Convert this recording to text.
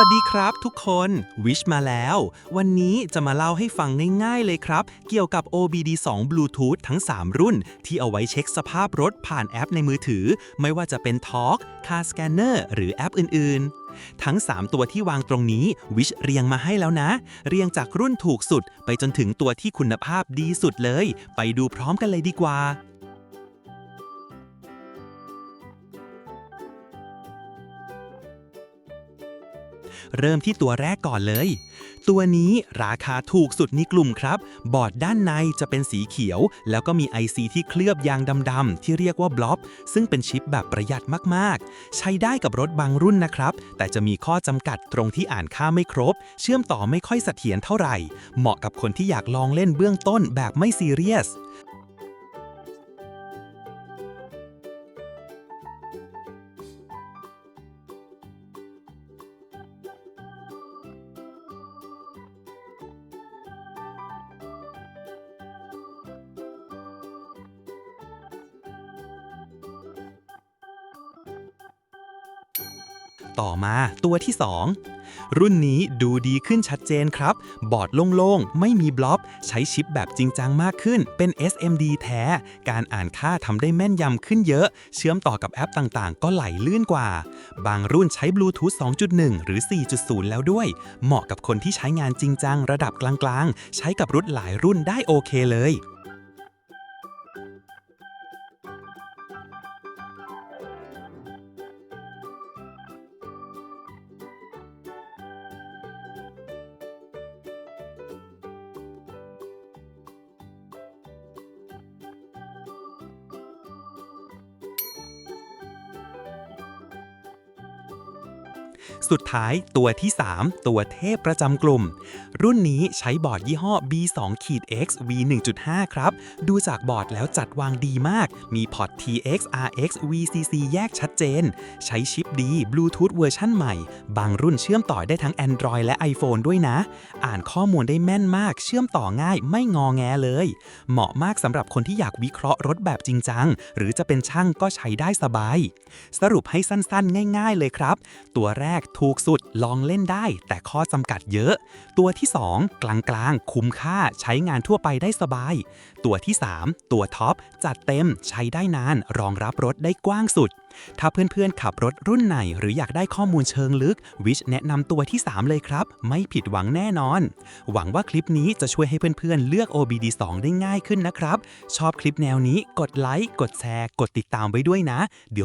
วัสดีครับทุกคนวิชมาแล้ว วันนี้จะมาเล่าให้ฟังง่ายๆเลยครับ เกี่ยวกับ OBD2 Bluetooth ทั้ง 3 รุ่น ที่เอาไว้เช็คสภาพรถผ่านแอปในมือถือ ไม่ว่าจะเป็น Talk Car Scanner หรือแอปอื่นๆ ทั้ง 3 ตัวที่วางตรงนี้วิชเรียงมาให้แล้วนะ เรียงจากรุ่นถูกสุด ไปจนถึงตัวที่คุณภาพดีสุดเลย ไปดูพร้อมกันเลยดีกว่า เริ่มที่ตัวแรกก่อนเลย ตัวนี้ราคาถูกสุดในกลุ่มครับ บอร์ดด้านในจะเป็นสีเขียว แล้วก็มี IC ที่เคลือบยางดำๆที่เรียกว่าบล็อบซึ่งเป็นชิปแบบประหยัดมากๆ ใช้ได้กับรถบางรุ่นนะครับ แต่จะมีข้อจำกัดตรงที่อ่านค่าไม่ครบ เชื่อมต่อไม่ค่อยเสถียรเท่าไหร่ เหมาะกับคนที่อยากลองเล่นเบื้องต้นแบบไม่ซีเรียส ต่อมาตัวที่ 2 รุ่นนี้ดูดีขึ้นชัดเจนครับ บอร์ดโล่งๆ ไม่มีบล็อบ ใช้ชิปแบบจริงจังมากขึ้น เป็น SMD แท้ การอ่านค่าทำได้แม่นยำขึ้นเยอะ เชื่อมต่อกับแอปต่างๆ ก็ไหลลื่นกว่า บางรุ่นใช้บลูทูธ2.1 หรือ 4.0 แล้วด้วย เหมาะกับคนที่ใช้งานจริงจังระดับกลางๆ ใช้กับรุ่นหลายรุ่นได้โอเคเลย สุดท้ายตัวที่ 3 ตัวเทพประจำกลุ่ม รุ่นนี้ใช้บอร์ดยี่ห้อ B2-X V1.5 ครับ ดูจากบอร์ดแล้วจัดวางดีมาก มีพอร์ต TX RX VCC แยกชัดเจน ใช้ชิปดีบลูทูธเวอร์ชั่นใหม่ บางรุ่นเชื่อมต่อได้ทั้ง Android และ iPhone ด้วยนะ อ่านข้อมูลได้แม่นมาก เชื่อมต่อง่ายไม่งอแงเลย เหมาะมากสำหรับคนที่อยากวิเคราะห์รถแบบจริงจัง หรือจะเป็นช่างก็ใช้ได้สบาย สรุปให้สั้นๆ ง่าย ๆ เลยครับ ตัวแรกถูกสุดลองเล่นได้ แต่ข้อจำกัดเยอะ ตัวที่ 2 กลางๆ คุ้มค่าใช้งานทั่วไปได้สบาย ตัวที่ 3 ตัวท็อป จัดเต็มใช้ได้นาน รองรับรถได้กว้างสุด ถ้าเพื่อนๆ ขับรถรุ่นไหน หรืออยากได้ข้อมูลเชิงลึก วิชแนะนำตัวที่ 3 เลยครับ ไม่ผิดหวังแน่นอน หวังว่าคลิปนี้จะช่วยให้เพื่อนๆ เลือก OBD2 ได้ง่ายขึ้นนะครับ ชอบคลิปแนวนี้กดไลค์กดแชร์ กดติดตามไว้ด้วยนะ เดี๋ยว